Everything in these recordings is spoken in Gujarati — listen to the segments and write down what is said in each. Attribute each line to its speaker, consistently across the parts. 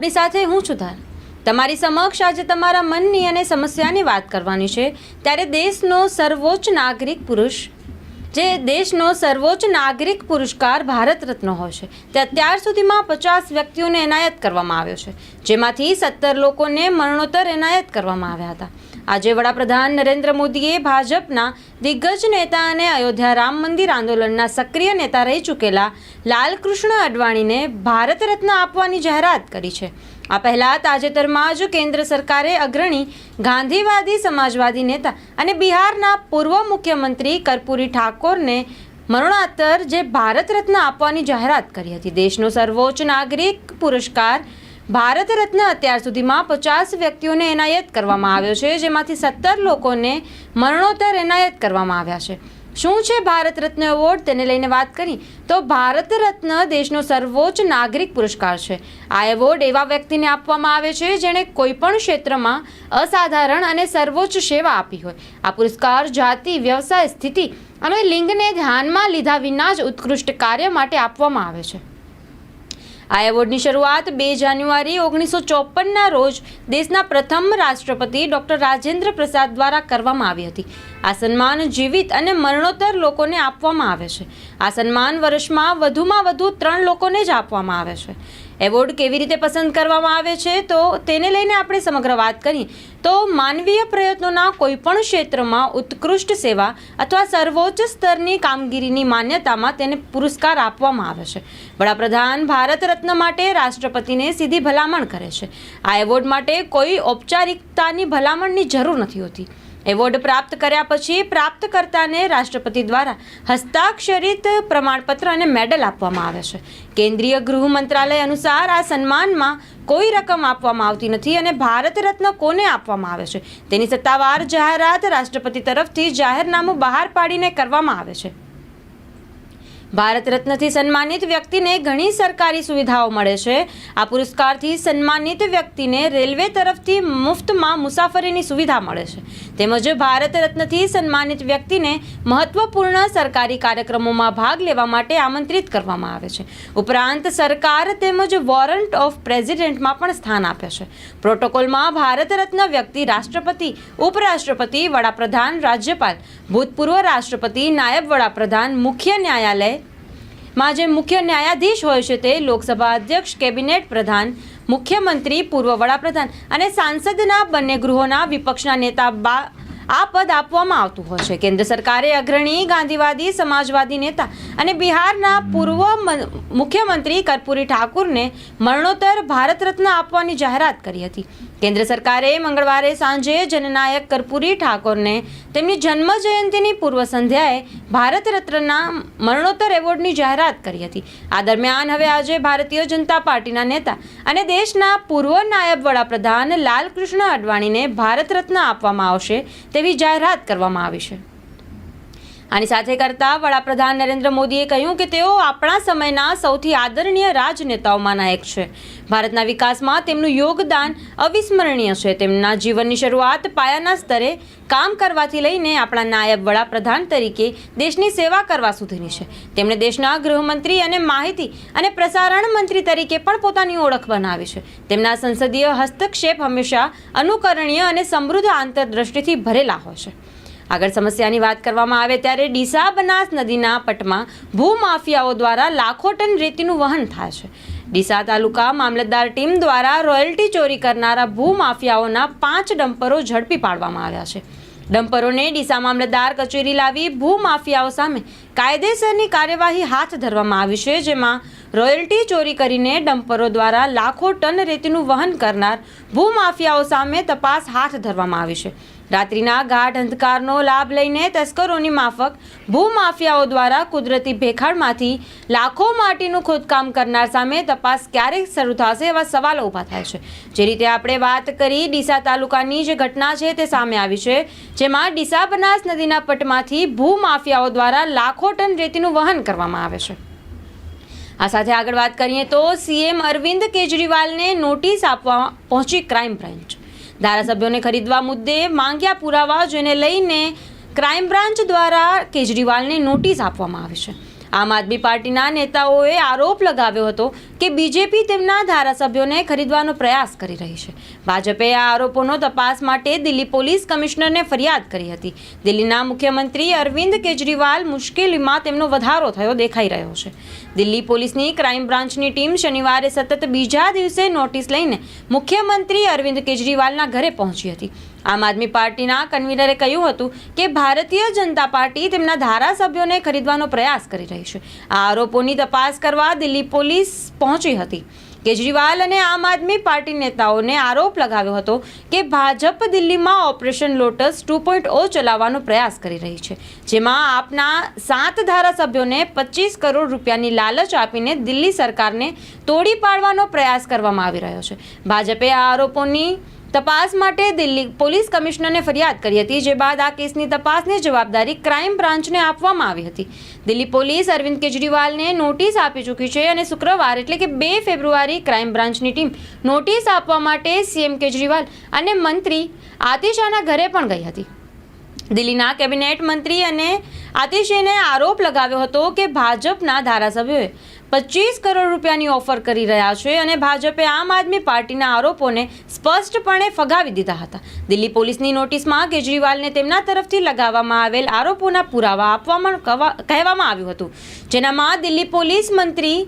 Speaker 1: આપણી સાથે હું છું ધાર તમારી સમક્ષ આજે તમારા મનની અને સમસ્યાની વાત કરવાની છે. ત્યારે દેશનો સર્વોચ્ચ નાગરિક પુરુષ, જે દેશનો સર્વોચ્ચ નાગરિક પુરસ્કાર ભારત રત્ન હોય છે. તે અત્યાર સુધીમાં પચાસ વ્યક્તિઓને એનાયત કરવામાં આવ્યો છે. જેમાંથી સત્તર લોકોને મરણોત્તર એનાયત કરવામાં આવ્યા હતા. આજે વડાપ્રધાન નરેન્દ્ર મોદીએ ભાજપના દિગ્ગજ નેતા અને અયોધ્યા રામ મંદિર આંદોલનના સક્રિય નેતા રહી ચૂકેલા લાલકૃષ્ણ અડવાણીને ભારત રત્ન આપવાની જાહેરાત કરી છે. આ પહેલા તાજેતરમાં જ કેન્દ્ર સરકારે અગ્રણી ગાંધીવાદી સમાજવાદી નેતા અને બિહારના પૂર્વ મુખ્યમંત્રી કર્પૂરી ઠાકોરને મરણોત્તર જે ભારત રત્ન આપવાની જાહેરાત કરી હતી. દેશનો સર્વોચ્ચ નાગરિક પુરસ્કાર ભારત રત્ન અત્યાર સુધીમાં પચાસ વ્યક્તિઓને એનાયત કરવામાં આવ્યો છે, જેમાંથી સત્તર લોકોને મરણોત્તર એનાયત કરવામાં આવ્યા છે. શું છે ભારત રત્ન એવોર્ડ? તેને લઈને વાત કરી. તો ભારત રત્ન દેશનો સર્વોચ્ચ નાગરિક પુરસ્કાર છે. આ એવોર્ડ એવા વ્યક્તિને આપવામાં આવે છે, જેણે કોઈપણ ક્ષેત્રમાં અસાધારણ અને સર્વોચ્ચ સેવા આપી હોય. આ પુરસ્કાર જાતિ, વ્યવસાય, સ્થિતિ અને લિંગને ધ્યાનમાં લીધા વિના જ ઉત્કૃષ્ટ કાર્ય માટે આપવામાં આવે છે. આ એવોર્ડની શરૂઆત બે જાન્યુઆરી ઓગણીસો ચોપનના રોજ દેશના પ્રથમ રાષ્ટ્રપતિ ડોક્ટર રાજેન્દ્ર પ્રસાદ દ્વારા કરવામાં આવી હતી. આ સન્માન જીવિત અને મરણોત્તર લોકોને આપવામાં આવે છે. આ સન્માન વર્ષમાં વધુમાં વધુ ત્રણ લોકોને જ આપવામાં આવે છે. એવોર્ડ કેવી રીતે પસંદ કરવામાં આવે છે? તો તેને લઈને આપણે સમગ્ર વાત કરીએ તો માનવીય પ્રયત્નોના કોઈપણ ક્ષેત્રમાં ઉત્કૃષ્ટ સેવા અથવા સર્વોચ્ચ સ્તરની કામગીરીની માન્યતામાં તેને પુરસ્કાર આપવામાં આવે છે. વડાપ્રધાન ભારત રત્ન માટે રાષ્ટ્રપતિને સીધી ભલામણ કરે છે. આ એવોર્ડ માટે કોઈ ઔપચારિકતાની ભલામણની જરૂર નથી હોતી. એવોર્ડ પ્રાપ્ત કર્યા પછી પ્રાપ્તકર્તાને રાષ્ટ્રપતિ દ્વારા હસ્તાક્ષરિત પ્રમાણપત્ર અને મેડલ આપવામાં આવે છે. કેન્દ્રીય ગૃહ મંત્રાલય અનુસાર આ સન્માનમાં કોઈ રકમ આપવામાં આવતી નથી અને ભારત રત્ન કોને આપવામાં આવે છે? તેની સત્તાવાર જાહેરાત રાષ્ટ્રપતિ તરફથી જાહેરનામું બહાર પાડીને કરવામાં આવે છે. ભારત રત્નથી સન્માનિત વ્યક્તિને ઘણી સરકારી સુવિધાઓ મળે છે. આ પુરસ્કારથી સન્માનિત વ્યક્તિને રેલવે તરફથી મુફ્તમાં મુસાફરીની સુવિધા મળે છે. તેમજ ભારત રત્નથી સન્માનિત વ્યક્તિને મહત્વપૂર્ણ સરકારી કાર્યક્રમોમાં ભાગ લેવા માટે આમંત્રિત કરવામાં આવે છે. ઉપરાંત સરકાર તેમજ વોરંટ ઓફ પ્રેસિડેન્ટમાં પણ સ્થાન આપે છે. પ્રોટોકોલમાં ભારત રત્ન વ્યક્તિ રાષ્ટ્રપતિ, ઉપરાષ્ટ્રપતિ, વડાપ્રધાન, રાજ્યપાલ, ભૂતપૂર્વ રાષ્ટ્રપતિ, નાયબ વડાપ્રધાન, મુખ્ય ન્યાયાલય માં જે મુખ્ય ન્યાયાધીશ હોય છે તે લોકસભા અધ્યક્ષ, કેબિનેટ પ્રધાન, મુખ્યમંત્રી, પૂર્વ વડાપ્રધાન અને સાંસદના બંને ગૃહોના વિપક્ષના નેતા બા આ પદ આપવામાં આવતું હોય છે. કેન્દ્ર સરકારે અગ્રણી ગાંધીવાદી, સમાજવાદી નેતા અને બિહારના પૂર્વ મુખ્યમંત્રી કર્પૂરી ઠાકુરને મરણોત્તર ભારત રત્ન આપવાની જાહેરાત કરી હતી. કેન્દ્ર સરકારે મંગળવારે સાંજે જનનાયક કર્પૂરી ઠાકોરને તેમની જન્મ જયંતિની પૂર્વ સંધ્યાએ ભારત રત્નના મરણોત્તર એવોર્ડની જાહેરાત કરી હતી. આ દરમિયાન હવે આજે ભારતીય જનતા પાર્ટીના નેતા અને દેશના પૂર્વ નાયબ વડાપ્રધાન લાલકૃષ્ણ અડવાણીને ભારત રત્ન આપવામાં આવશે તેવી જાહેરાત કરવામાં આવી છે. આની સાથે કરતા વડાપ્રધાન નરેન્દ્ર મોદીએ કહ્યું કે તેઓ આપણા સમયના સૌથી આદરણીય રાજનેતાઓમાંના એક છે. ભારતના વિકાસમાં તેમનું યોગદાન અવિસ્મરણીય છે. તેમના જીવનની શરૂઆત પાયાના સ્તરે કામ કરવાથી લઈને આપણા નાયબ વડાપ્રધાન તરીકે દેશની સેવા કરવા સુધીની છે. તેમણે દેશના ગૃહમંત્રી અને માહિતી અને પ્રસારણ મંત્રી તરીકે પણ પોતાની ઓળખ બનાવી છે. તેમના સંસદીય હસ્તક્ષેપ હંમેશા અનુકરણીય અને સમૃદ્ધ આંતરદ્રષ્ટિથી ભરેલા હોય છે. આગળ સમસ્યાની વાત કરવામાં આવે ત્યારે ડીસા બનાસ નદીના પટમાં ભૂમાફિયાઓ દ્વારા લાખો ટન રેતીનું વહન થાય છે. ડીસા તાલુકા મામલતદાર ટીમ દ્વારા રોયલ્ટી ચોરી કરનારા ભૂમાફિયાઓના પાંચ ડમ્પરો ઝડપી પાડવામાં આવ્યા છે. ડમ્પરોને ડીસા મામલતદાર કચેરી લાવી ભૂમાફિયાઓ સામે કાયદેસરની કાર્યવાહી હાથ ધરવામાં આવી છે, જેમાં રોયલ્ટી ચોરી કરીને ડમ્પરો દ્વારા લાખો ટન રેતીનું વહન કરનાર ભૂમાફિયાઓ સામે તપાસ હાથ ધરવામાં આવી છે. રાત્રિના ગાઢ અંધકારનો લાભ લઈને તસ્કરોની માફક ભૂમાફિયાઓ દ્વારા કુદરતી ભેખાડમાંથી લાખો માટીનું ખોદકામ કરનાર સામે તપાસ ક્યારે શરૂ થશે એવા સવાલો ઊભા થાય છે. જે રીતે આપણે વાત કરી ડીસા તાલુકાની જે ઘટના છે તે સામે આવી છે, જેમાં ડીસા બનાસ નદીના પટમાંથી ભૂમાફિયાઓ દ્વારા લાખો ટન રેતીનું વહન કરવામાં આવે છે. આ સાથે આગળ વાત કરીએ તો સીએમ અરવિંદ કેજરીવાલને નોટિસ આપવા પહોંચી ક્રાઇમ બ્રાન્ચ. ધારાસભ્યોને ખરીદવા મુદ્દે માંગ્યા પુરાવા જેને લઈને ક્રાઇમ બ્રાન્ચ દ્વારા કેજરીવાલને નોટિસ આપવામાં આવી છે. આમ આદમી પાર્ટીના નેતાઓએ આરોપ લગાવ્યો હતો કે બીજેપી તેમના ધારાસભ્યોને ખરીદવાનો પ્રયાસ કરી રહી છે. ભાજપે આ આરોપોનો તપાસ માટે દિલ્હી પોલીસ કમિશનરને ફરિયાદ કરી હતી. દિલ્હીના મુખ્યમંત્રી અરવિંદ કેજરીવાલ મુશ્કેલીમાં તેમનો વધારો થયો દેખાઈ રહ્યો છે. દિલ્હી પોલીસની ક્રાઇમ બ્રાન્ચની ટીમ શનિવારે સતત બીજા દિવસે નોટિસ લઈને મુખ્યમંત્રી અરવિંદ કેજરીવાલના ઘરે પહોંચી હતી. આમ આદમી પાર્ટીના કન્વીનરે કહ્યું હતું કે ભારતીય જનતા પાર્ટી તેમના ધારાસભ્યોને ખરીદવાનો પ્રયાસ કરી રહી છે. આ આરોપોની તપાસ કરવા દિલ્હી પોલીસ પહોંચી હતી. કેજરીવાલ અને આમ આદમી પાર્ટી નેતાઓને આરોપ લગાવ્યો હતો કે ભાજપ દિલ્હીમાં Operation Lotus two point O ચલાવવાનો પ્રયાસ કરી રહી છે, જેમાં આપના સાત ધારાસભ્યોને પચીસ કરોડ રૂપિયાની લાલચ આપીને દિલ્હી સરકારને તોડી પાડવાનો પ્રયાસ કરવામાં આવી રહ્યો છે. ભાજપે આ આરોપોની તપાસ માટે દિલ્હી પોલીસ કમિશનરને ફરિયાદ કરી હતી, જે બાદ આ કેસની તપાસની જવાબદારી ક્રાઇમ બ્રાન્ચને આપવામાં આવી હતી. દિલ્હી પોલીસ અરવિંદ કેજરીવાલને નોટિસ આપી ચૂકી છે અને શુક્રવાર એટલે કે બે ફેબ્રુઆરી ક્રાઇમ બ્રાન્ચની ટીમ નોટિસ આપવા માટે સીએમ કેજરીવાલ અને મંત્રી આતિશાના ઘરે પણ ગઈ હતી. દિલ્હીના કેબિનેટ મંત્રી અને આતિશેને આરોપ લગાવ્યો હતો કે ભાજપના ધારાસભ્યોએ પચીસ કરોડ રૂપિયાની ઓફર કરી રહ્યા છે અને ભાજપે આમ આદમી પાર્ટીના આરોપોને સ્પષ્ટપણે ફગાવી દીધા હતા. દિલ્હી પોલીસની નોટિસમાં કેજરીવાલને તેમના તરફથી લગાવવામાં આવેલ આરોપોના પુરાવા આપવામાં કહેવામાં આવ્યું હતું. જેનામાં દિલ્હી પોલીસ મંત્રી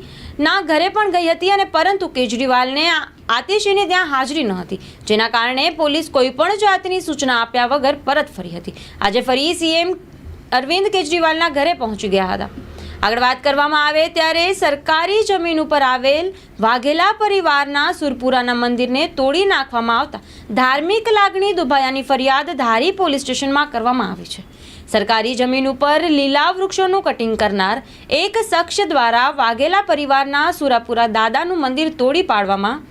Speaker 1: ના ઘરે પણ ગઈ હતી અને પરંતુ કેજરીવાલને આતિશીની ત્યાં હાજરી ન હતી. જેના કારણે પોલીસ કોઈ પણ જાતની સૂચના આપ્યા વગર પરત ફરી હતી. આજે ફરી સીએમ અરવિંદ કેજરીવાલના ઘરે પહોંચી ગયા હતા. આગળ વાત કરવામાં આવે ત્યારે સરકારી જમીન ઉપર આવેલ વાઘેલા પરિવારના સુરપુરાના મંદિરને તોડી નાખવામાં આવતા ધાર્મિક લાગણી દુભાયાની ફરિયાદ ધારી પોલીસ સ્ટેશનમાં કરવામાં આવી છે. સરકારી જમીન ઉપર લીલા વૃક્ષોનું કટિંગ કરનાર એક શખ્સ દ્વારા વાઘેલા પરિવારના સુરાપુરા દાદાનું મંદિર તોડી પાડવામાં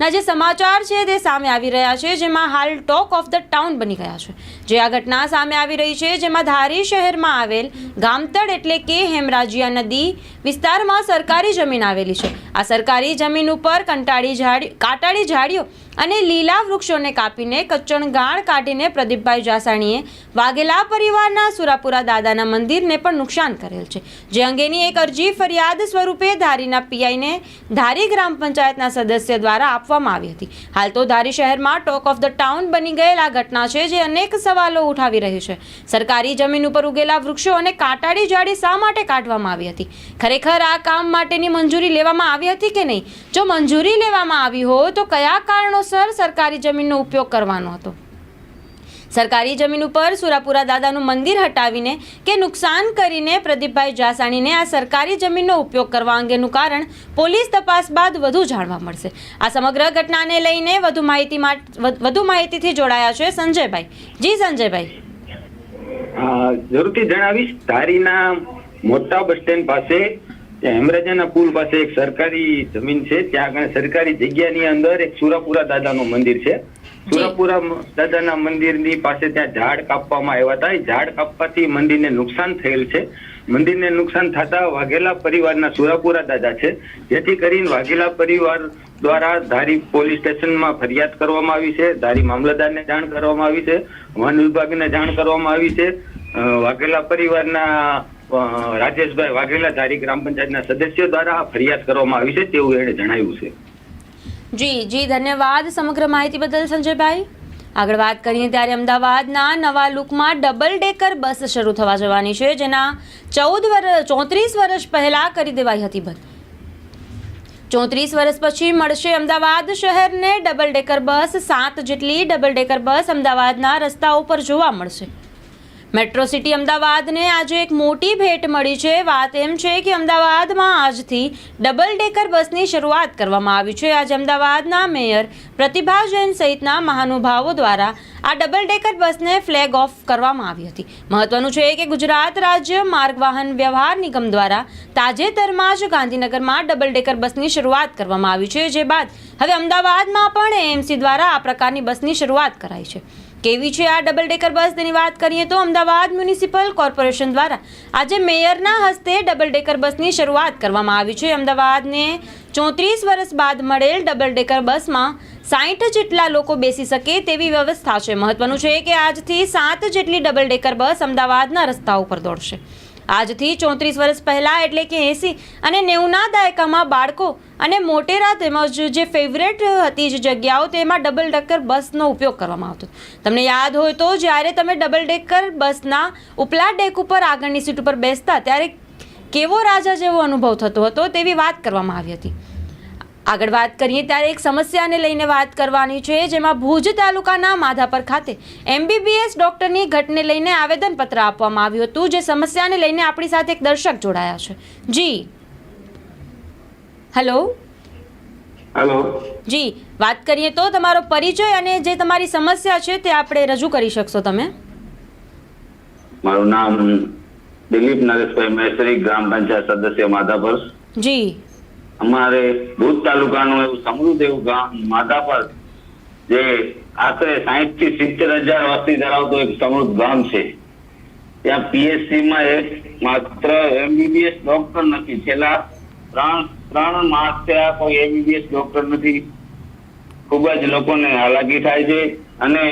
Speaker 1: ના, જે સમાચાર છે તે સામે આવી રહ્યા છે, જેમાં હાલ ટોક ઓફ ધ ટાઉન બની ગયા છે. જે આ ઘટના સામે આવી રહી છે, જેમાં ધારી શહેરમાં આવેલ ગામતળ એટલે કે હેમરાજિયા નદી વિસ્તારમાં સરકારી જમીન આવેલી છે. આ સરકારી જમીન ઉપર કંટાળી ઝાડી, કાટાળી ઝાડીઓ અને લીલા વૃક્ષોને કાપીને કચ્ચણ ગાળ કાઢીને પ્રદીપભાઈ જાસાણીએ વાઘેલા પરિવારના સુરાપુરા દાદાના મંદિરને પણ નુકસાન કરેલ છે. જે અંગેની એક અરજી ફરિયાદ સ્વરૂપે ધારીના પીઆઈને ધારી ગ્રામ પંચાયતના સદસ્ય દ્વારા આપવામાં આવી હતી. હાલ તો ધારી શહેરમાં ટોક ઓફ ધ ટાઉન બની ગયેલ આ ઘટના છે, જે અનેક સવાલો ઉઠાવી રહ્યું છે. સરકારી જમીન ઉપર ઉગેલા વૃક્ષો અને કાંટાળી જાડી શા માટે કાઢવામાં આવી હતી? ખરેખર આ કામ માટેની મંજૂરી લેવામાં આવી હતી કે નહીં? જો મંજૂરી લેવામાં આવી હોય તો કયા કારણોસર સરકારી જમીનનો ઉપયોગ કરવાનો હતો? સરકારી જમીન ઉપર સુરાપુરા દાદાનું મંદિર હટાવીને કે નુકસાન કરીને પ્રદીપભાઈ જાસાણીને આ સરકારી જમીનનો ઉપયોગ કરવા અંગેનું કારણ પોલીસ તપાસ બાદ વધુ જાણવા મળશે. આ સમગ્ર ઘટનાને લઈને વધુ માહિતી વધુ માહિતીથી જોડાયા છે સંજયભાઈ. જી સંજયભાઈ.
Speaker 2: જરૂરથી જણાવીશ. ધારીના મોટા બસ સ્ટેન્ડ પાસે હેમરાજાના પુલ પાસે એક સરકારી જમીન છે. ત્યાં આગળ સરકારી જગ્યાની અંદર એક સુરાપુરા દાદાનું મંદિર છે. સુરાપુરા દાદાના મંદિરની પાસે ત્યાં ઝાડ કાપવામાં આવ્યા હતા. ઝાડ કાપવાથી મંદિરને નુકસાન થયેલ છે. મંદિરને નુકસાન થતા વાઘેલા પરિવારના સુરાપુરા દાદા છે. જેથી કરીને વાઘેલા પરિવાર દ્વારા ધારી પોલીસ સ્ટેશનમાં ફરિયાદ કરવામાં આવી છે. ધારી મામલતદારને જાણ કરવામાં આવી છે. વન વિભાગને જાણ કરવામાં આવી છે. વાઘેલા પરિવારના રાજેશભાઈ વાઘેલા ધારી ગ્રામ પંચાયતના સદસ્યો દ્વારા ફરિયાદ કરવામાં આવી છે. તેવું એણે જણાવ્યું છે.
Speaker 1: જી જી, ધન્યવાદ સમગ્ર માહિતી બદલ સંજયભાઈ. આગળ વાત કરીએ ત્યારે અમદાવાદના નવા લુકમાં ડબલ ડેકર બસ શરૂ થવા જવાની છે, જેના ચૌદ વર્ષ ચોત્રીસ વર્ષ પહેલાં કરી દેવાઈ હતી બંધ ચોત્રીસ વર્ષ પછી મળશે અમદાવાદ શહેરને ડબલ ડેકર બસ, સાત જેટલી ડબલ ડેકર બસ અમદાવાદના રસ્તાઓ પર જોવા મળશે. મેટ્રો સિટી અમદાવાદને આજે એક મોટી ભેટ મળી છે. વાત એમ છે કે અમદાવાદમાં આજથી ડબલ ડેકર બસની શરૂઆત કરવામાં આવી છે. આજે અમદાવાદના મેયર પ્રતિભા જૈન સહિતના મહાનુભાવો દ્વારા આ ડબલ ડેકર બસને ફ્લેગ ઓફ કરવામાં આવી હતી. મહત્વનું છે કે ગુજરાત રાજ્ય માર્ગ વાહન વ્યવહાર નિગમ દ્વારા તાજેતરમાં જ ગાંધીનગરમાં ડબલ ડેકર બસની શરૂઆત કરવામાં આવી છે. જે બાદ હવે અમદાવાદમાં પણ એએમસી દ્વારા આ પ્રકારની બસની શરૂઆત કરાઈ છે. કેવી છે આ ડબલ ડેકર બસ તેની વાત કરીએ તો અમદાવાદ મ્યુનિસિપલ કોર્પોરેશન દ્વારા આજે મેયરના હસ્તે ડબલ ડેકર બસની શરૂઆત કરવામાં આવી છે. અમદાવાદને ચોત્રીસ વર્ષ બાદ મળેલ ડબલ ડેકર બસમાં સાઠ જેટલા લોકો બેસી શકે તેવી વ્યવસ્થા છે. મહત્વનું છે કે આજથી સાત જેટલી ડબલ ડેકર બસ અમદાવાદના રસ્તાઓ પર દોડશે. આજથી ચોત્રીસ વર્ષ પહેલાં એટલે કે એંસી અને નેવુંના દાયકામાં બાળકો અને મોટેરા તેમજ જે ફેવરેટ હતી જે જગ્યાઓ તેમાં ડબલ ડેકર બસનો ઉપયોગ કરવામાં આવતો તમને યાદ હોય તો જ્યારે તમે ડબલ ડેકર બસના ઉપલા ડેક ઉપર આગળની સીટ ઉપર બેસતા ત્યારે કેવો રાજા જેવો અનુભવ થતો હતો તેવી વાત કરવામાં આવી હતી. આગળ વાત કરીએ ત્યારે એક સમસ્યાને લઈને વાત કરવાની છે, જેમાં ભુજ તાલુકાના માધાપર ખાતે એમબીબીએસ ડોક્ટરની ઘટને લઈને આવેદનપત્ર આપવામાં આવ્યું હતું, જે સમસ્યાને લઈને આપણી સાથે એક દર્શક જોડાયા છે. જી. હેલો
Speaker 3: હેલો
Speaker 1: જી વાત કરીએ તો તમારો પરિચય અને જે તમારી સમસ્યા છે તે આપણે રજૂ કરી શકશો તમે?
Speaker 3: મારું નામ દિલીપ નરેશભાઈ મહેશ્વરી ગ્રામ પંચાયત સદસ્ય માધાપર.
Speaker 1: જી.
Speaker 3: અમારે ભુજ તાલુકાનું એવું સમૃદ્ધ એવું ગામ માધાપર જે આશરે સાહીઠથી સિત્તેર હજાર વસ્તી ધરાવતું એક સમૃદ્ધ ગામ છે. ત્યાં પીએચસી માં એક માત્ર એમબીબીએસ ડોક્ટર નથી. છેલ્લા ત્રણ ત્રણ માસ થયા કોઈ એમબીબીએસ ડોક્ટર નથી. ખૂબ જ લોકોને હાલાકી થાય છે અને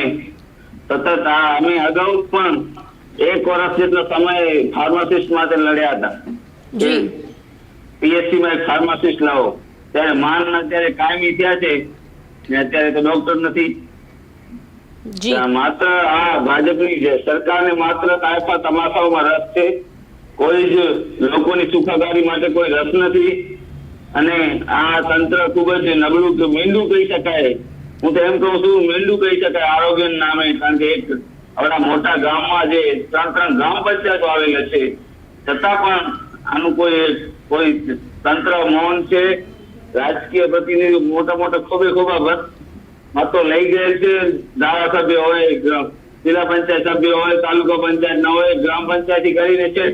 Speaker 3: સતત આ અમે અગાઉ પણ એક વર્ષ જેટલો સમય ફાર્માસિસ્ટ માટે લડ્યા હતા.
Speaker 1: જી.
Speaker 3: પીએચસી માં એક ફાર્માસિસ્ટ લાવો. ત્યારે માન અત્યારે કાયમી થયા છે. ને અત્યારે તો ડોક્ટર નથી. માત્ર આ ભાજપની છે સરકારને માત્ર કાયફા તમાશાઓમાં રસ છે. કોઈ જ લોકોની સુખાકારી માટે કોઈ રસ નથી. અને આ તંત્ર ખૂબ જ નબળું મીંડું કહી શકાય. હું તો એમ કહું છું મીંડું કહી શકાય આરોગ્ય નામે કારણ કે એક આપણા મોટા ગામમાં જે ત્રણ ત્રણ ગ્રામ પંચાયતો આવેલા છે. છતાં પણ આનું કોઈ કોઈ તંત્ર મૌન છે. રાજકીય પ્રતિનિધિ મોટા મોટા ખોબે ખોબા બસ મતો લઈ ગયેલ છે. ધારાસભ્ય હોય જિલ્લા પંચાયત સભ્ય હોય, તાલુકા પંચાયત ના હોય, ગ્રામ પંચાયત કરીને છે.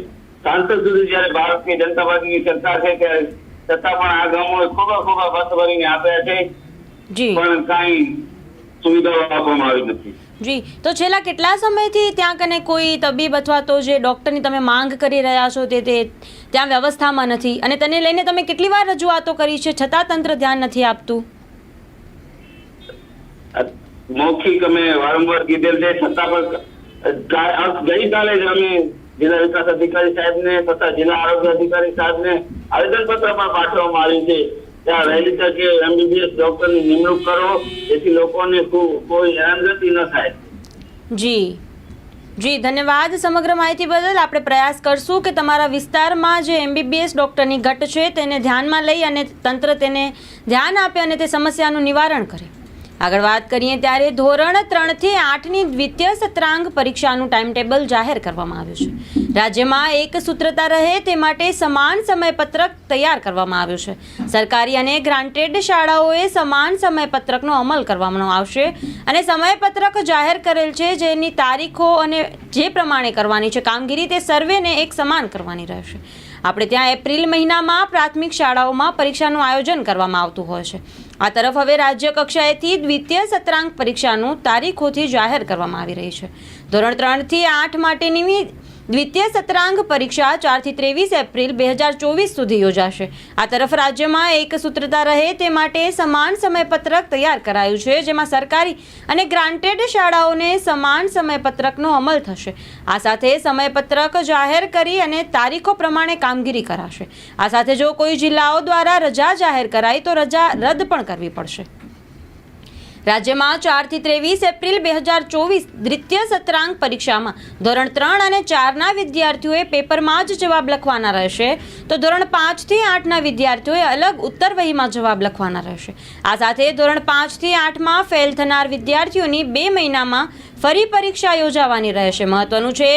Speaker 3: સાંસદ સુધી જયારે ભારતની જનતા પાર્ટીની સરકાર છે, ત્યારે છતાં પણ આ ગામોએ ખોબા ખોબા બસ ભરીને આપ્યા છે. પણ કાંઈ સુવિધાઓ આપવામાં આવી નથી.
Speaker 1: જી. તો છેલ્લા કેટલા સમયથી ત્યાં કને કોઈ તબીબ અથવા તો જે ડૉક્ટરની તમે માંગ કરી રહ્યા છો તે તે ત્યાં વ્યવસ્થામાં નથી? અને તેને લઈને તમે કેટલી વાર રજૂઆતો કરી છે? છતાં તંત્ર ધ્યાન નથી આપતું.
Speaker 3: મૌખિક અમે વારંવાર કીધેલ છે. છતાં પણ ગઈકાલે જ અમે જિલ્લા વિકાસ અધિકારી સાહેબને તથા જિલ્લા આરોગ્ય અધિકારી સાહેબને આવેદનપત્ર પણ પાઠવવામાં આવ્યું છે. ત્યાં વહેલી તકે એમબીબીએસ ડોક્ટરની નિમણૂક કરો, જેથી લોકોને કોઈ હેરાનગતિ ન થાય.
Speaker 1: જી. જી, ધન્યવાદ સમગ્ર માહિતી બદલ. આપણે પ્રયાસ કરશું કે તમારા વિસ્તારમાં જે એમબીબીએસ ડૉક્ટરની ઘટ છે, તેને ધ્યાનમાં લઈ અને તંત્ર તેને ધ્યાન આપે અને તે સમસ્યાનું નિવારણ કરે. આગળ વાત કરીએ ત્યારે ધોરણ ત્રણથી આઠની દ્વિતીય સત્રાંગ પરીક્ષાનું ટાઈમ ટેબલ જાહેર કરવામાં આવ્યું છે. રાજ્યમાં એક સૂત્રતા રહે તે માટે સમાન સમયપત્રક તૈયાર કરવામાં આવ્યું છે. સરકારી અને ગ્રાન્ટેડ શાળાઓએ સમાન સમયપત્રકનો અમલ કરવામાં આવશે અને સમયપત્રક જાહેર કરેલ છે જેની તારીખો અને જે પ્રમાણે કરવાની છે કામગીરી તે સર્વેને એક સમાન કરવાની રહેશે. આપણે ત્યાં એપ્રિલ મહિનામાં પ્રાથમિક શાળાઓમાં પરીક્ષાનું આયોજન કરવામાં આવતું હોય છે. આ તરફ હવે રાજ્ય કક્ષાએથી દ્વિતીય સત્રાંક પરીક્ષાનું તારીખોથી જાહેર કરવામાં આવી રહી છે. ધોરણ ત્રણથી આઠ માટેની દ્વિતીય સત્રાંગ પરીક્ષા ચારથી ત્રેવીસ એપ્રિલ બે હજાર ચોવીસ સુધી યોજાશે. આ તરફ રાજ્યમાં એક સૂત્રતા રહે તે માટે સમાન સમયપત્રક તૈયાર કરાયું છે, જેમાં સરકારી અને ગ્રાન્ટેડ શાળાઓને સમાન સમયપત્રકનો અમલ થશે. આ સાથે સમયપત્રક જાહેર કરી અને તારીખો પ્રમાણે કામગીરી કરાશે. આ સાથે જો કોઈ જિલ્લાઓ દ્વારા રજા જાહેર કરાય તો રજા રદ પણ કરવી પડશે. રાજ્યમાં ચારથી ત્રેવીસ એપ્રિલ બે હજાર ચોવીસ દ્વિતીય સત્રાંક પરીક્ષામાં ધોરણ ત્રણ અને ચારના વિદ્યાર્થીઓએ પેપરમાં જ જવાબ લખવાના રહેશે. તો ધોરણ પાંચથી આઠના વિદ્યાર્થીઓએ અલગ ઉત્તર વહીમાં જવાબ લખવાના રહેશે. આ સાથે ધોરણ પાંચથી આઠમાં ફેલ થનાર વિદ્યાર્થીઓની બે મહિનામાં ફરી પરીક્ષા યોજાવાની રહેશે. મહત્વનું છે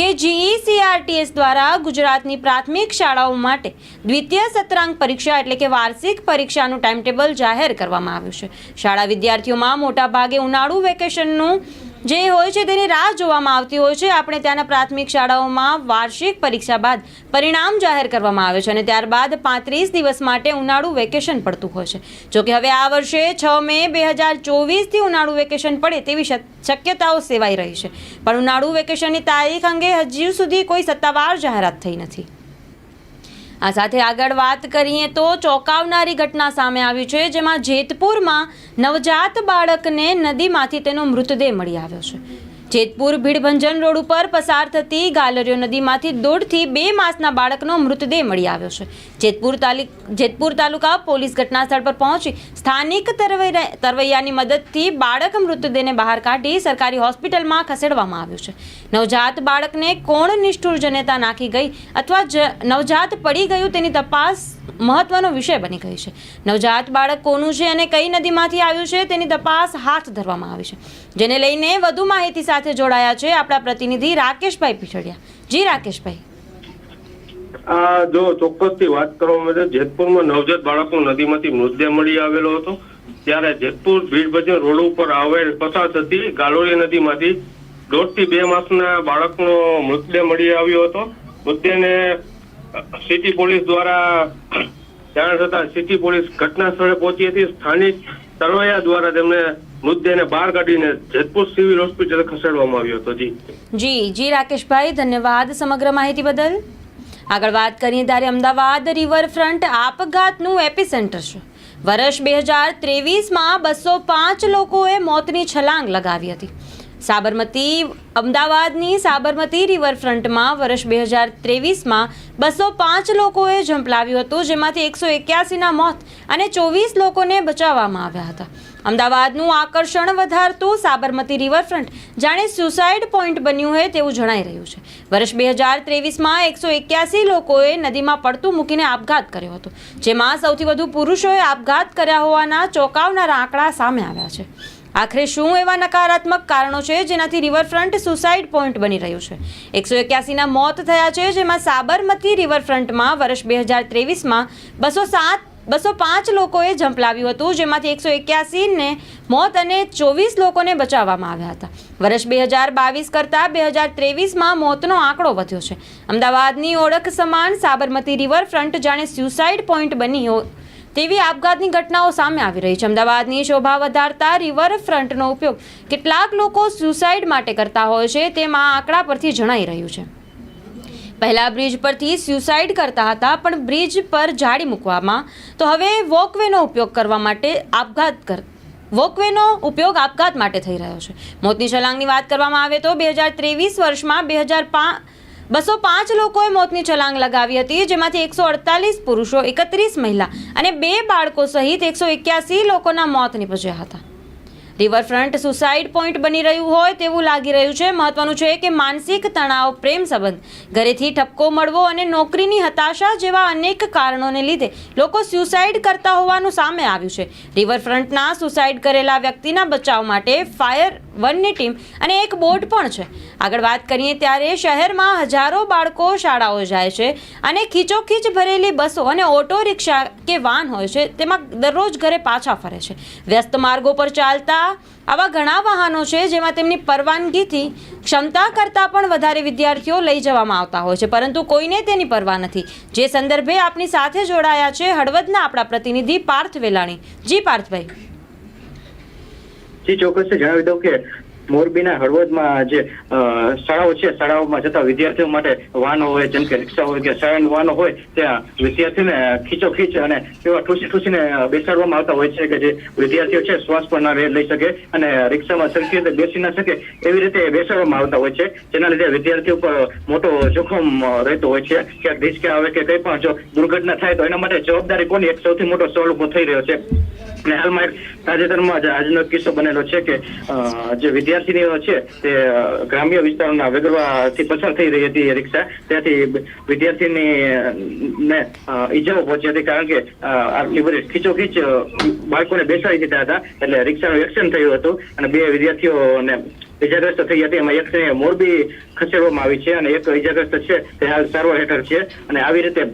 Speaker 1: કે જીઈસીઆરટીએસ દ્વારા ગુજરાતની પ્રાથમિક શાળાઓ માટે દ્વિતીય સત્રાંક પરીક્ષા એટલે કે વાર્ષિક પરીક્ષાનું ટાઈમટેબલ જાહેર કરવામાં આવ્યું છે. શાળા વિદ્યાર્થીઓમાં મોટાભાગે ઉનાળુ વેકેશનનું જે હોય છે તેની રાહ જોવામાં આવતી હોય છે. આપણે ત્યાંના પ્રાથમિક શાળાઓમાં વાર્ષિક પરીક્ષા બાદ પરિણામ જાહેર કરવામાં આવે છે અને ત્યારબાદ પાંત્રીસ દિવસ માટે ઉનાળુ વેકેશન પડતું હોય છે. જોકે હવે આ વર્ષે છ મે બે હજાર ચોવીસથી ઉનાળુ વેકેશન પડે તેવી શક- શક્યતાઓ સેવાઈ રહી છે. પણ ઉનાળુ વેકેશનની તારીખ અંગે હજી સુધી કોઈ સત્તાવાર જાહેરાત થઈ નથી. આ સાથે આગળ વાત કરીએ તો ચોંકાવનારી ઘટના સામે આવી છે, જેમાં જેતપુરમાં નવજાત બાળકને નદીમાંથી તેનો મૃતદેહ મળી આવ્યો છે. જેતપુર ભીડભંજન રોડ ઉપર પસાર થતી ગાલરિયો નદીમાંથી દોઢથી બે માસના બાળકનો મૃતદેહ મળી આવ્યો છે. જેતપુર તાલુક જેતપુર તાલુકા પોલીસ ઘટના સ્થળ પર પહોંચી સ્થાનિક તરવૈયા તરવૈયાની મદદથી બાળક મૃતદેહને બહાર કાઢી સરકારી હોસ્પિટલમાં ખસેડવામાં આવ્યું છે. નવજાત બાળકને કોણ નિષ્ઠુર જનેતા નાખી ગઈ અથવા નવજાત પડી ગયું તેની તપાસ મહત્વનો વિષય બની ગઈ છે. નવજાત બાળક કોનું છે અને કઈ નદીમાંથી આવ્યું છે તેની તપાસ હાથ ધરવામાં આવી છે. જેને લઈને વધુ માહિતી સાથે જોડાયા છે આપણા પ્રતિનિધિ રાકેશભાઈ પીછડિયા જી, રાકેશભાઈ.
Speaker 4: જો ચોક્કસથી વાત કરવામાં આવે જેતપુરમાં નવજાત બાળકો નદીમાંથી મૃતદેહ મળી આવેલો હતો. ત્યારે જેતપુર ભીડભજન રોડ ઉપર આવેલ પસાર થતી ગાલોરી નદીમાંથી દોઢથી બે માસના બાળકનો મૃતદેહ મળી આવ્યો હતો. મૃતદેહને સિટી પોલીસ દ્વારા જાણ થતા સિટી પોલીસ ઘટના સ્થળે પહોંચી હતી. સ્થાનિક તરવૈયા દ્વારા તેમને મૃતદેહને બહાર કાઢીને જેતપુર સિવિલ હોસ્પિટલ ખસેડવામાં આવ્યો હતો. જી.
Speaker 1: જી જી રાકેશભાઈ, ધન્યવાદ સમગ્ર માહિતી બદલ. આગળ વાત કરીએ ત્યારે અમદાવાદ રિવરફ્રન્ટ આપઘાતનું એપિસેન્ટર છે. વર્ષ બે હજાર ત્રેવીસમાં બસો પાંચ લોકોએ મોતની છલાંગ લગાવી હતી. સાબરમતી, અમદાવાદની સાબરમતી રિવરફ્રન્ટમાં વર્ષ બે હજાર ત્રેવીસમાં બસો પાંચ લોકોએ ઝંપલાવ્યું હતું, જેમાંથી એકસો એક્યાસીના મોત અને ચોવીસ લોકોને બચાવવામાં આવ્યા હતા. અમદાવાદનું આકર્ષણ વધારતું સાબરમતી રિવરફ્રન્ટ જાણે સુસાઇડ પોઈન્ટ બન્યું હોય તેવું જણાઈ રહ્યું છે. વર્ષ બે હજાર ત્રેવીસમાં એકસો એક્યાસી લોકોએ નદીમાં પડતું મૂકીને આપઘાત કર્યો હતો, જેમાં સૌથી વધુ પુરુષોએ આપઘાત કર્યા હોવાના ચોંકાવનારા આંકડા સામે આવ્યા છે. આખરે શું એવા નકારાત્મક કારણો છે જેનાથી રિવરફ્રન્ટ સુસાઇડ પોઈન્ટ બની રહ્યું છે? એકસો એક્યાસીના મોત થયા છે જેમાં સાબરમતી રિવરફ્રન્ટમાં વર્ષ બે હજાર ત્રેવીસમાં બસો સાત, બસો પાંચ લોકોએ ઝંપલાવ્યું હતું, જેમાંથી એકસો એક્યાસીને મોત અને ચોવીસ લોકોને બચાવવામાં આવ્યા હતા. વર્ષ બે હજાર બાવીસ કરતાં બે હજાર ત્રેવીસમાં મોતનો આંકડો વધ્યો છે. અમદાવાદની ઓળખ સમાન સાબરમતી રિવરફ્રન્ટ જાણે સ્યુસાઇડ પોઈન્ટ બની તેવી આપઘાતની ઘટનાઓ સામે આવી રહી છે. અમદાવાદની શોભા વધારતા રિવરફ્રન્ટનો ઉપયોગ કેટલાક લોકો સુસાઇડ માટે કરતા હોય છે તેમાં આંકડા પરથી જણાઈ રહ્યું છે. પહેલાં બ્રિજ પરથી સ્યુસાઇડ કરતા હતા, પણ બ્રિજ પર જાળી મૂકવામાં, તો હવે વોકવેનો ઉપયોગ કરવા માટે આપઘાત કર વોકવેનો ઉપયોગ આપઘાત માટે થઈ રહ્યો છે. મોતની છલાંગની વાત કરવામાં આવે તો બે હજાર ત્રેવીસ વર્ષમાં બે હજાર પાંચ બસો પાંચ લોકોએ મોતની છલાંગ લગાવી હતી, જેમાંથી એકસો અડતાલીસ પુરુષો, એકત્રીસ મહિલા અને બે બાળકો સહિત એકસો એક્યાસી લોકોના મોત નીપજ્યા હતા. રિવરફ્રન્ટ સુસાઇડ પોઈન્ટ બની રહ્યું હોય તેવું લાગી રહ્યું છે. મહત્વનું છે કે માનસિક તણાવ, પ્રેમ સંબંધ, ઘરેથી ઠપકો મળવો અને નોકરીની હતાશા જેવા અનેક કારણોને લીધે લોકો સ્યુસાઇડ કરતા હોવાનું સામે આવ્યું છે. રિવરફ્રન્ટના સુસાઇડ કરેલા વ્યક્તિના બચાવ માટે ફાયર વનની ટીમ અને એક બોટ પણ છે. આગળ વાત કરીએ ત્યારે શહેરમાં હજારો બાળકો શાળાઓ જાય છે અને ખીચોખીચ ભરેલી બસો અને ઓટો રિક્ષા કે વાન હોય છે તેમાં દરરોજ ઘરે પાછા ફરે છે. વ્યસ્ત માર્ગો પર ચાલતા આવા ઘણા વાહનો છે જેમાં તેમની પરવાનગીથી ક્ષમતા કરતાં પણ વધારે વિદ્યાર્થીઓ લઈ જવામાં આવતા હોય છે. પરંતુ કોઈને તેની પરવા નથી. જે સંદર્ભે આપની સાથે જોડાયા છે હળવદના આપણા પ્રતિનિધિ પાર્થ વેલાણી. જી પાર્થભાઈ.
Speaker 5: જી ચોક્કસ જણાવી દઉં કે મોરબીના હળવદમાં જે શાળાઓ છે, શાળાઓમાં જતા વિદ્યાર્થીઓ માટે વાહનો હોય, જેમ કે રિક્ષા હોય કે શયન વાહનો હોય, ત્યાં વિદ્યાર્થીઓને ખીચો ખીચ અને એવા ઠૂસી ઠૂસીને બેસાડવામાં આવતા હોય છે કે જે વિદ્યાર્થીઓ છે, શ્વાસ પણ ના લઈ શકે અને રિક્ષામાં સરખી રીતે બેસી ના શકે એવી રીતે બેસાડવામાં આવતા હોય છે. જેના લીધે વિદ્યાર્થીઓ પર મોટો જોખમ રહેતો હોય છે. ક્યાંક રિસ્ક આવે કે કંઈ પણ જો દુર્ઘટના થાય તો એના માટે જવાબદારી કોની? એક સૌથી મોટો સવાલ ઊભો થઈ રહ્યો છે. અને હાલમાં એક તાજેતરમાં આજનો કિસ્સો બનેલો છે કે જે વિદ્યાર્થીનીઓ છે તે ગ્રામ્ય વિસ્તારોના વેગરવાથી પસાર થઈ રહી હતી રિક્ષા. ત્યાંથી વિદ્યાર્થીની ને ઈજાઓ પહોંચી હતી કારણ કે આટલી ખીચોખીચ બાળકોને બેસાડી દીધા હતા એટલે રિક્ષાનું એક્સિડન્ટ થયું હતું અને બે વિદ્યાર્થીઓને ઇજાગ્રસ્ત થઈ હતી. એમાં એકને મોરબી ખસેડવામાં આવી છે અને એક ઇજાગ્રસ્ત છે તે હાલ સારવાર હેઠળ છે અને આવી રીતે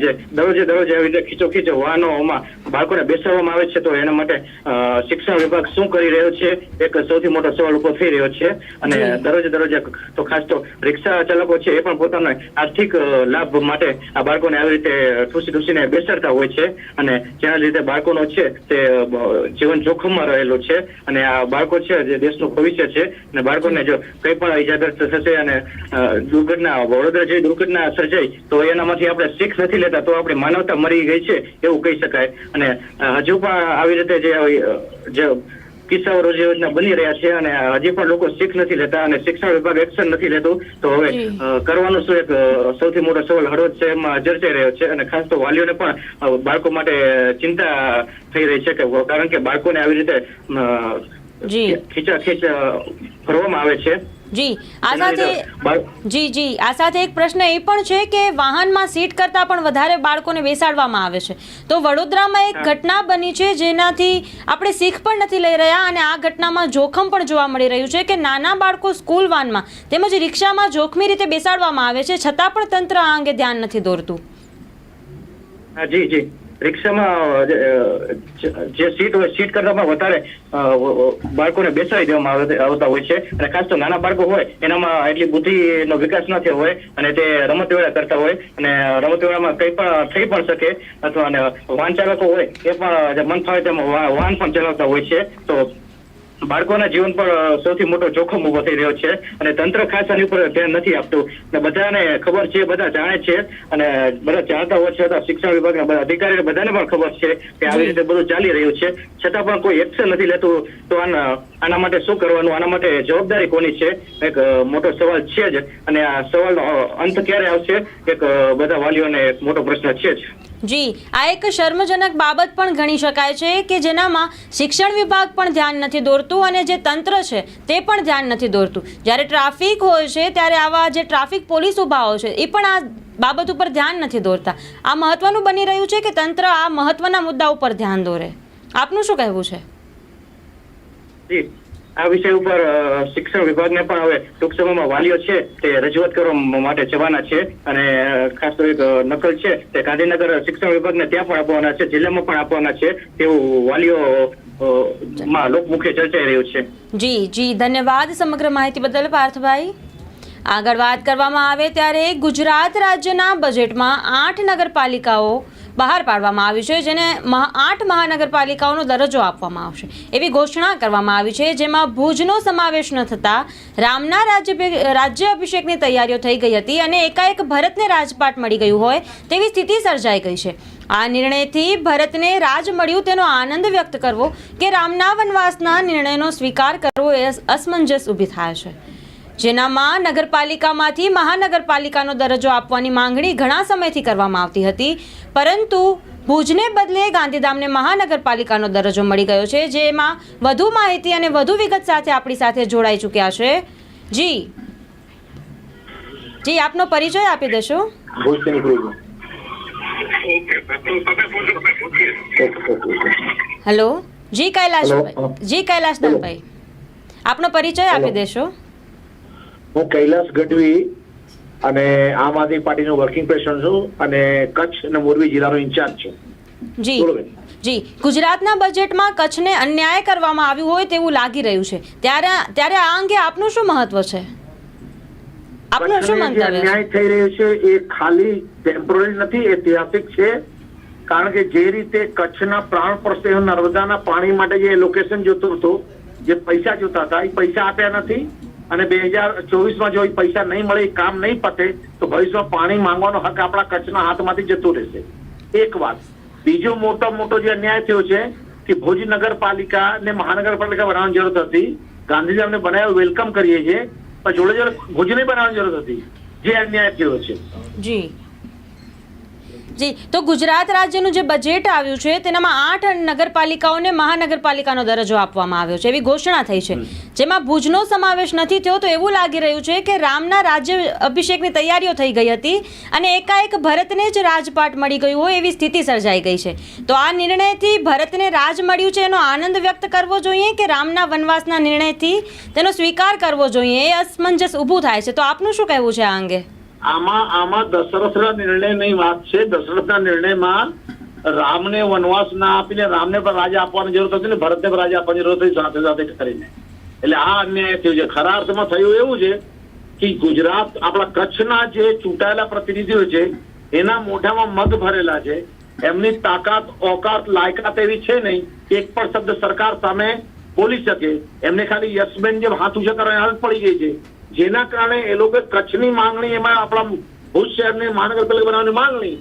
Speaker 5: જે દરરોજે દરરોજ આવી રીતે ખીચોખીચ વાહનોમાં બાળકોને બેસાડવામાં આવે છે તો એના માટે શિક્ષણ વિભાગ શું કરી રહ્યો છે? એક સૌથી મોટો સવાલ ઊભો થઈ રહ્યો છે. અને દરરોજે દરરોજ તો ખાસ તો રિક્ષા ચાલકો છે એ પણ પોતાના આર્થિક લાભ માટે આ બાળકોને આવી રીતે ઠૂસી ઠૂસીને બેસાડતા હોય છે. અને જેના લીધે બાળકોનો છે તે જીવન જોખમમાં રહેલું છે. અને આ બાળકો છે જે દેશનું ભવિષ્ય છે અને બાળકોને જો કંઈ પણ ઈજાગ્રસ્ત થશે અને દુર્ઘટના વડોદરા જેવી દુર્ઘટના સર્જાય તો એનામાંથી આપણે શીખ નથી લેતા તો આપણે માનવતા મરી ગઈ છે એવું કહી શકાય. અને હજુ પણ આવી રીતે જે જે કિસ્સાઓ રોજ યોજના બની રહ્યા છે અને હજી પણ લોકો શીખ નથી લેતા અને શિક્ષણ વિભાગ એક્શન નથી લેતું તો હવે કરવાનું શું એક સૌથી મોટો સવાલ હળવદ શહેરમાં ચર્ચાઈ રહ્યો છે અને ખાસ તો વાલીઓને પણ બાળકો માટે ચિંતા થઈ રહી છે કે કારણ કે બાળકોને આવી રીતે ખીચા ખીચ ફરવામાં આવે છે.
Speaker 1: જી આ સાથે જી જી આ સાથે એક પ્રશ્ન એ પણ છે કે વાહનમાં સીટ કરતાં પણ વધારે બાળકોને બેસાડવામાં આવે છે. તો વડોદરામાં એક ઘટના બની છે જેનાથી આપણે શીખ પણ નથી લઈ રહ્યા અને આ ઘટનામાં જોખમ પણ જોવા મળી રહ્યું છે કે નાના બાળકો સ્કૂલ વાનમાં તેમજ રિક્ષામાં જોખમી રીતે બેસાડવામાં આવે છે છતાં પણ તંત્ર આ અંગે ધ્યાન નથી દોરતું.
Speaker 5: હા જી જી. રિક્ષામાં જે, સીટ હોય સીટ કરતાં પણ વધારે બાળકોને બેસાડી દેવામાં આવે- આવતા હોય છે. અને ખાસ તો નાના બાળકો હોય એનામાં એટલી બુદ્ધિનો વિકાસ ન થયો હોય અને તે રમતવેળા કરતા હોય અને રમત વેળામાં કંઈ પણ થઈ પણ શકે અથવા વાહન ચાલકો હોય એ પણ મન ફાવે તેમ વાહન પણ ચલાવતા હોય છે. તો બાળકોના જીવન પર સૌથી મોટો જોખમ ઊભો થઈ રહ્યો છે અને તંત્ર ખાસ આની ઉપર ધ્યાન નથી આપતું. અને બધાને ખબર છે બધા જાણે છે અને બધા જાણતા હોય છે છતાં શિક્ષણ વિભાગના બધા અધિકારીઓ બધાને પણ ખબર છે કે આવી રીતે બધું ચાલી રહ્યું છે. છતાં પણ કોઈ એક્શન નથી લેતું. તો આના આના માટે શું કરવાનું? આના માટે જવાબદારી કોની છે? એક મોટો સવાલ છે જ. અને આ સવાલનો અંત ક્યારે આવશે? એક બધા વાલીઓને એક મોટો પ્રશ્ન છે જ.
Speaker 1: જી આ એક શર્મજનક બાબત પણ ગણી શકાય છે કે જેનામાં શિક્ષણ વિભાગ પણ ધ્યાન નથી દોરતું. અને જે તંત્ર છે, તે પણ ધ્યાન નથી દોરતું. જ્યારે ટ્રાફિક હોય છે, ત્યારે આવા જે ટ્રાફિક પોલીસ ઊભા હોય છે, એ પણ આ બાબત ઉપર ધ્યાન નથી દોરતા. આ મહત્વનું બની રહ્યું છે કે તંત્ર આ મહત્વના મુદ્દા ઉપર ધ્યાન દોરે? આપનું શું કહેવું છે?
Speaker 5: આ વિષય ઉપર શિક્ષણ વિભાગને પણ હવે ટૂંક સમયમાં વાલીઓ છે, તે રજૂઆત કરવા માટે જવાના છે. અને ખાસ તો એક નકલ છે, તે ગાંધીનગર શિક્ષણ વિભાગને ત્યાં પણ આપવાના છે, જિલ્લામાં પણ આપવાના છે, તેવું વાલીઓ માં લોકમુખે ચર્ચાઈ રહ્યું છે.
Speaker 1: જી જી, ધન્યવાદ સમગ્ર માહિતી બદલ પાર્થભાઈ. આગળ વાત કરવામાં આવે ત્યારે ગુજરાત રાજ્યના બજેટમાં આઠ નગરપાલિકાઓ બહાર પાડવામાં આવ્યું છે, જેને આઠ મહાનગરપાલિકાઓનો દરજ્જો આપવામાં આવશે. એવી ઘોષણા કરવામાં આવી છે, જેમાં ભુજનો સમાવેશ ન થતાં રામના રાજ્ય રાજ્ય અભિષેકની તૈયારીઓ થઈ ગઈ હતી અને એકાએક ભરતને રાજપાટ મળી ગયું હોય તેવી સ્થિતિ સર્જાઈ ગઈ છે. આ નિર્ણયથી ભરતને રાજ મળ્યું તેનો આનંદ વ્યક્ત કરવો કે રામના વનવાસના નિર્ણયનો સ્વીકાર કરવો એ અસમંજસ ઊભી થાય છે. જેનામાં નગરપાલિકામાંથી મહાનગરપાલિકાનો દરજ્જો આપવાની માંગણી ઘણા સમયથી કરવામાં આવતી હતી. પરંતુ ભુજને બદલે ગાંધીધામને મહાનગરપાલિકાનો દરજ્જો મળી ગયો છે જેમાં વધુ માહિતી અને વધુ વિગત સાથે આપણી સાથે જોડાઈ ચૂક્યા છે. જી. જી આપનો પરિચય આપી દેશો. હેલો. જી કૈલાશભાઈ
Speaker 6: હેલો.
Speaker 1: જી કૈલાશદાનભાઈ આપનો પરિચય આપી દેશો.
Speaker 6: હું કૈલાસ ગઢવી અને આમ આદમી પાર્ટીનો વર્કિંગ પ્રેસિડન્ટ છું અને કચ્છ અને મોરબી જિલ્લાનો ઇન્ચાર્જ છું.
Speaker 1: જી. જી. ગુજરાતના બજેટમાં કચ્છને અન્યાય કરવામાં આવ્યું હોય તેવું લાગી રહ્યું છે. ત્યારે ત્યારે આ અંગે આપનું શું મહત્વ છે? આપનું શું મંતવ્ય? છે
Speaker 6: અન્યાય થઈ રહ્યો છે એ ખાલી ટેમ્પરરી નથી ઐતિહાસિક છે. કારણ કે જે રીતે કચ્છના પ્રાણ પ્રશ્ન નર્મદાના પાણી માટે જે લોકેશન જોતું હતું જે પૈસા જોતા હતા એ પૈસા આપ્યા નથી. અને બે હજાર ચોવીસમાં જો પૈસા નહીં મળે કામ નહીં પતે, તો ભવિષ્યમાં પાણી માંગવાનો હક આપણા કચ્છના હાથમાંથી જતો રહેશે. એક વાત. બીજો મોટો મોટો જે અન્યાય થયો છે કે ભુજ નગરપાલિકા ને મહાનગરપાલિકા બનાવવાની જરૂર હતી. ગાંધીધામને બનાવ્યું, વેલકમ કરીએ છીએ. પણ જોડે જોડે ભુજ નહીં બનાવવાની જરૂર હતી. જે અન્યાય થયો છે.
Speaker 1: જી. જી તો ગુજરાત રાજ્યનું જે બજેટ આવ્યું છે તેનામાં આઠ નગરપાલિકાઓને મહાનગરપાલિકાનો દરજ્જો આપવામાં આવ્યો છે એવી ઘોષણા થઈ છે. જેમાં ભુજનો સમાવેશ નથી થયો તો એવું લાગી રહ્યું છે કે રામના રાજ્ય અભિષેકની તૈયારીઓ થઈ ગઈ હતી અને એકાએક ભરતને જ રાજપાટ મળી ગયું હોય એવી સ્થિતિ સર્જાઈ ગઈ છે. તો આ નિર્ણયથી ભરતને રાજ મળ્યું છે એનો આનંદ વ્યક્ત કરવો જોઈએ કે રામના વનવાસના નિર્ણયથી તેનો સ્વીકાર કરવો જોઈએ એ અસમંજસ ઊભું થાય છે? તો આપનું શું કહેવું છે આ અંગે?
Speaker 6: આમાં આમાં દશરથના નિર્ણયની વાત છે. દશરથના નિર્ણયમાં રામને વનવાસ ના આપીને રામને પણ રાજા આપવાની જરૂર હતી ને ભરતને પણ રાજા આપવાની જરૂર હતી સાથે સાથે કરીને. એટલે આ અન્યાય થયું છે. ખરા અર્થમાં થયું એવું છે કે ગુજરાત આપણા કચ્છના જે ચૂંટાયેલા પ્રતિનિધિઓ છે, એના મોઢામાં મગ ભરેલા છે. એમની તાકાત, ઓકાત, લાયકાત એવી છે નહીં એક પણ શબ્દ સરકાર સામે બોલી શકે. એમને ખાલી યશબેન જેમ હાથ ઉછા કરવાની આદત પડી ગઈ છે. જેના કારણે એ લોકો કચ્છની માંગણી, એમાં આપણા ભુજ શહેરની મહાનગરપાલિકા બનાવવાની માંગણી,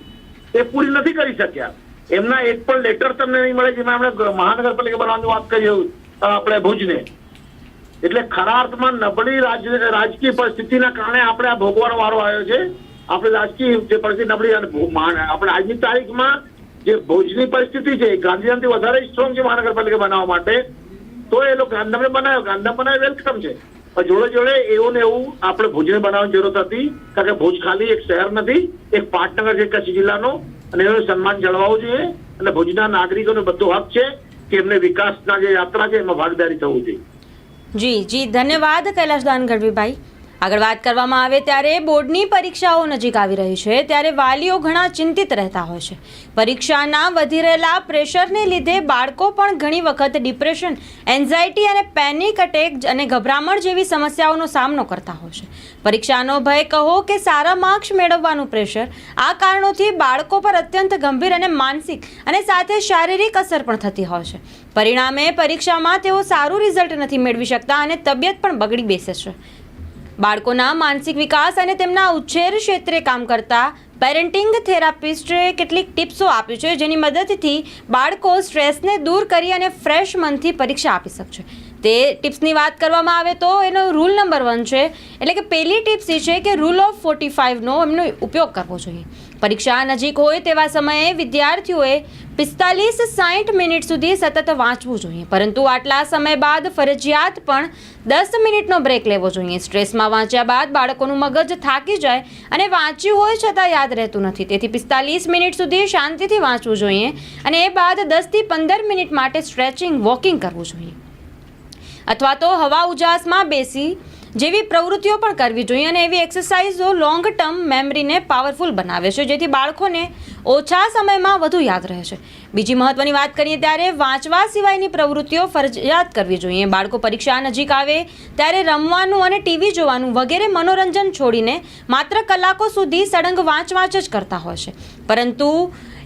Speaker 6: એ પૂરી નથી કરી શક્યા. એમના એક પણ લેટર તમને નહીં મળે જેમાં એમણે મહાનગરપાલિકા બનાવવાની વાત કરી આપણે ભુજને. એટલે ખરા અર્થમાં નબળી રાજકીય પરિસ્થિતિના કારણે આપણે આ ભોગવાનો વારો આવ્યો છે. આપણે રાજકીય જે પરિસ્થિતિ નબળી અને આપણે આજની તારીખમાં જે ભુજની પરિસ્થિતિ છે ગાંધીધામથી વધારે સ્ટ્રોંગ છે મહાનગરપાલિકા બનાવવા માટે. તો એ લોકો ગાંધીધામને બનાવ્યો. ગાંધીધામ બનાવ્યો વેલકમ છે. જોડે જોડે એવું ને એવું આપણે ભુજને બનાવવાની જરૂર હતી. કારણ કે ભુજ ખાલી એક શહેર નથી, એક પાટનગર છે કચ્છ જિલ્લાનો. અને એનું સન્માન જળવાવું જોઈએ. અને ભુજના નાગરિકોનો બધો હક છે કે એમને વિકાસના જે યાત્રા છે એમાં ભાગીદારી થવું જોઈએ.
Speaker 1: જી જી, ધન્યવાદ કૈલાશદાન ગઢવીભાઈ. આગળ વાત કરવામાં આવે ત્યારે બોર્ડની પરીક્ષાઓ નજીક આવી રહી છે, ત્યારે વાલીઓ ઘણા ચિંતિત રહેતા હોય છે. પરીક્ષાના વધી રહેલા પ્રેશરને લીધે બાળકો પણ ઘણી વખત ડિપ્રેશન, એન્ઝાયટી અને પેનિક અટેક અને ગભરામણ જેવી સમસ્યાઓનો સામનો કરતા હોય છે. પરીક્ષાનો ભય કહો કે સારા માર્ક્સ મેળવવાનું પ્રેશર, આ કારણોથી બાળકો પર અત્યંત ગંભીર અને માનસિક અને સાથે શારીરિક અસર પણ થતી હોય છે. પરિણામે પરીક્ષામાં તેઓ સારું રિઝલ્ટ નથી મેળવી શકતા અને તબિયત પણ બગડી બેસે છે. બાળકોના માનસિક વિકાસ અને તેમના ઉછેર ક્ષેત્રે કામ કરતા પેરેન્ટિંગ થેરાપિસ્ટે કેટલીક ટિપ્સો આપી છે જેની મદદથી બાળકો સ્ટ્રેસને દૂર કરી અને ફ્રેશ મનથી પરીક્ષા આપી શકશે. તે ટિપ્સની વાત કરવામાં આવે તો એનો રૂલ નંબર વન છે. એટલે કે પહેલી ટિપ્સ એ છે કે રૂલ ઓફ ફોર્ટી ફાઇવનો એમનો ઉપયોગ કરવો જોઈએ. પરીક્ષા નજીક હોય તેવા સમયે વિદ્યાર્થીઓએ પિસ્તાલીસ સાઠ મિનિટ સુધી સતત વાંચવું જોઈએ. પરંતુ આટલા સમય બાદ ફરજિયાત પણ દસ મિનિટનો બ્રેક લેવો જોઈએ. સ્ટ્રેસમાં વાંચ્યા બાદ બાળકોનું મગજ થાકી જાય અને વાંચ્યું હોય છતાં યાદ રહેતું નથી. તેથી પિસ્તાલીસ મિનિટ સુધી શાંતિથી વાંચવું જોઈએ અને એ બાદ દસથી પંદર મિનિટ માટે સ્ટ્રેચિંગ વોકિંગ કરવું જોઈએ. અથવા તો હવા ઉજાસમાં બેસી જેવી પ્રવૃત્તિઓ પણ કરવી જોઈએ અને એવી એક્સરસાઇઝો લોંગ ટર્મ મેમરીને પાવરફુલ બનાવે છે, જેથી બાળકોને ઓછા સમયમાં વધુ યાદ રહે છે. બીજી મહત્વની વાત કરીએ ત્યારે વાંચવા સિવાયની પ્રવૃત્તિઓ ફરજિયાત કરવી જોઈએ. બાળકો પરીક્ષા નજીક આવે ત્યારે રમવાનું અને ટીવી જોવાનું વગેરે મનોરંજન છોડીને માત્ર કલાકો સુધી સળંગ વાંચ વાંચ જ કરતા હોય છે. પરંતુ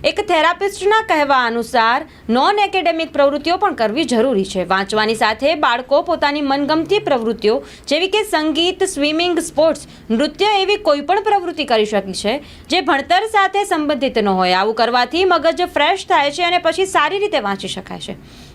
Speaker 1: એક થેરાપિસ્ટના કહેવા અનુસાર નોન એકેડેમિક પ્રવૃત્તિઓ પણ કરવી જરૂરી છે. વાંચવાની સાથે બાળકો પોતાની મનગમતી પ્રવૃત્તિઓ, જેવી કે સંગીત, સ્વિમિંગ, સ્પોર્ટ્સ, નૃત્ય એવી કોઈ પણ પ્રવૃત્તિ કરી શકે છે, જે ભણતર સાથે સંબંધિત ન હોય. આવું કરવાથી મગજ ફ્રેશ થાય છે અને પછી સારી રીતે વાંચી શકાય છે.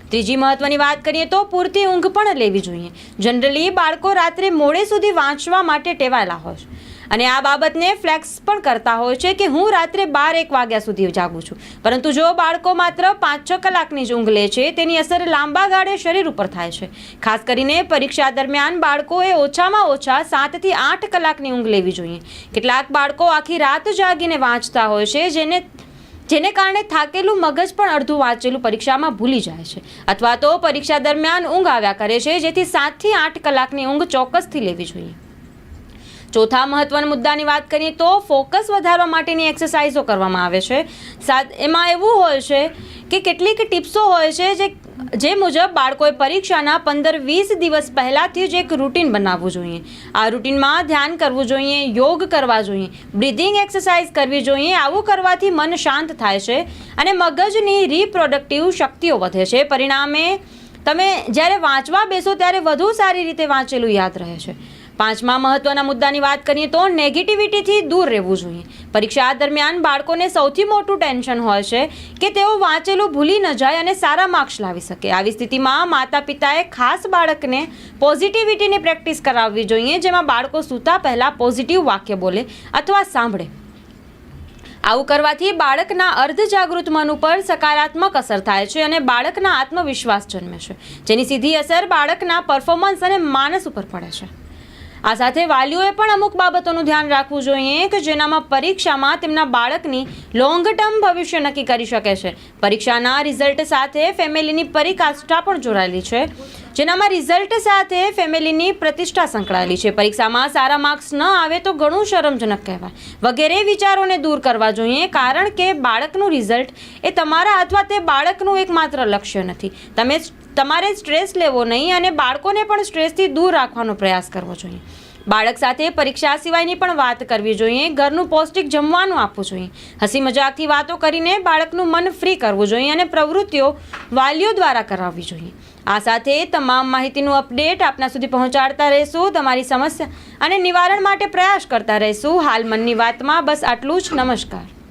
Speaker 1: ત્રીજી મહત્વની વાત કરીએ તો પૂરતી ઊંઘ પણ લેવી જોઈએ. જનરલી બાળકો રાત્રે મોડે સુધી વાંચવા માટે ટેવાયેલા હોય છે. અને આ બાબતને ફ્લેક્સ પણ કરતા હોય છે કે હું રાત્રે બાર એક વાગ્યા સુધી જાગું છું. પરંતુ જો બાળકો માત્ર પાંચ છ કલાકની જ ઊંઘ લે છે, તેની અસર લાંબા ગાળે શરીર ઉપર થાય છે. ખાસ કરીને પરીક્ષા દરમિયાન બાળકોએ ઓછામાં ઓછા સાતથી આઠ કલાકની ઊંઘ લેવી જોઈએ. કેટલાક બાળકો આખી રાત જાગીને વાંચતા હોય છે, જેને જેને કારણે થાકેલું મગજ પણ અડધું વાંચેલું પરીક્ષામાં ભૂલી જાય છે. અથવા તો પરીક્ષા દરમિયાન ઊંઘ આવ્યા કરે છે, જેથી સાતથી આઠ કલાકની ઊંઘ ચોક્કસથી લેવી જોઈએ. ચોથા મહત્વના મુદ્દાની વાત કરીએ તો ફોકસ વધારવા માટેની એક્સરસાઇઝો કરવામાં આવે છે. એમાં એવું હોય છે કે કેટલીક ટિપ્સો હોય છે જે જે મુજબ બાળકોએ પરીક્ષાના પંદર વીસ દિવસ પહેલાંથી જ એક રૂટીન બનાવવું જોઈએ. આ રૂટીનમાં ધ્યાન કરવું જોઈએ, યોગ કરવા જોઈએ બ્રિધિંગ એક્સરસાઇઝ કરવી જોઈએ, આવું કરવાથી મન શાંત થાય છે અને મગજની રિપ્રોડક્ટિવ શક્તિઓ વધે છે. પરિણામે, તમે જ્યારે વાંચવા બેસો ત્યારે વધુ સારી રીતે વાંચેલું યાદ રહે છે. પાંચમા મહત્વના મુદ્દાની વાત કરીએ તો નેગેટિવિટીથી દૂર રહેવું જોઈએ. પરીક્ષા દરમિયાન બાળકોને સૌથી મોટું ટેન્શન હોય છે કે તેઓ વાંચેલું ભૂલી ન જાય અને સારા માર્ક્સ લાવી શકે. આવી સ્થિતિમાં માતા પિતાએ ખાસ બાળકને પોઝિટિવિટીની પ્રેક્ટિસ કરાવવી જોઈએ, જેમાં બાળકો સૂતા પહેલાં પોઝિટિવ વાક્ય બોલે અથવા સાંભળે. આવું કરવાથી બાળકના અર્ધ જાગૃત મન ઉપર સકારાત્મક અસર થાય છે અને બાળકના આત્મવિશ્વાસ જન્મે છે, જેની સીધી અસર બાળકના પરફોર્મન્સ અને માનસ ઉપર પડે છે. આ સાથે વાલીઓએ પણ અમુક બાબતોનું ધ્યાન રાખવું જોઈએ કે જેનામાં પરીક્ષામાં તેમના બાળકની લોંગ ટર્મ ભવિષ્ય નક્કી કરી શકે છે. પરીક્ષાના રિઝલ્ટ સાથે ફેમિલીની પરિકાષ્ઠા પણ જોડાયેલી છે. જેનામાં રિઝલ્ટ સાથે ફેમિલીની પ્રતિષ્ઠા સંકળાયેલી છે. પરીક્ષામાં સારા માર્ક્સ ન આવે તો ઘણું શરમજનક કહેવાય. વગેરે વિચારોને દૂર કરવા જોઈએ કારણ કે બાળકનું રિઝલ્ટ એ તમારા અથવા તે બાળકનું એકમાત્ર લક્ષ્ય નથી. તમે તમારે સ્ટ્રેસ લેવો નહીં અને બાળકોને પણ સ્ટ્રેસથી દૂર રાખવાનો પ્રયાસ કરવો જોઈએ. બાળક સાથે પરીક્ષા સિવાયની પણ વાત કરવી જોઈએ, ઘરનું પૌષ્ટિક જમવાનું આપવું જોઈએ. હસી મજાકથી વાતો કરીને બાળકનું મન ફ્રી કરવું જોઈએ અને પ્રવૃત્તિઓ વાલીઓ દ્વારા કરાવવી જોઈએ. આ સાથે તમામ માહિતીનું અપડેટ આપના સુધી પહોંચાડતા રહીશું. તમારી સમસ્યા અને નિવારણ માટે પ્રયાસ કરતા રહીશું. હાલ મનની વાતમાં બસ આટલું જ. નમસ્કાર.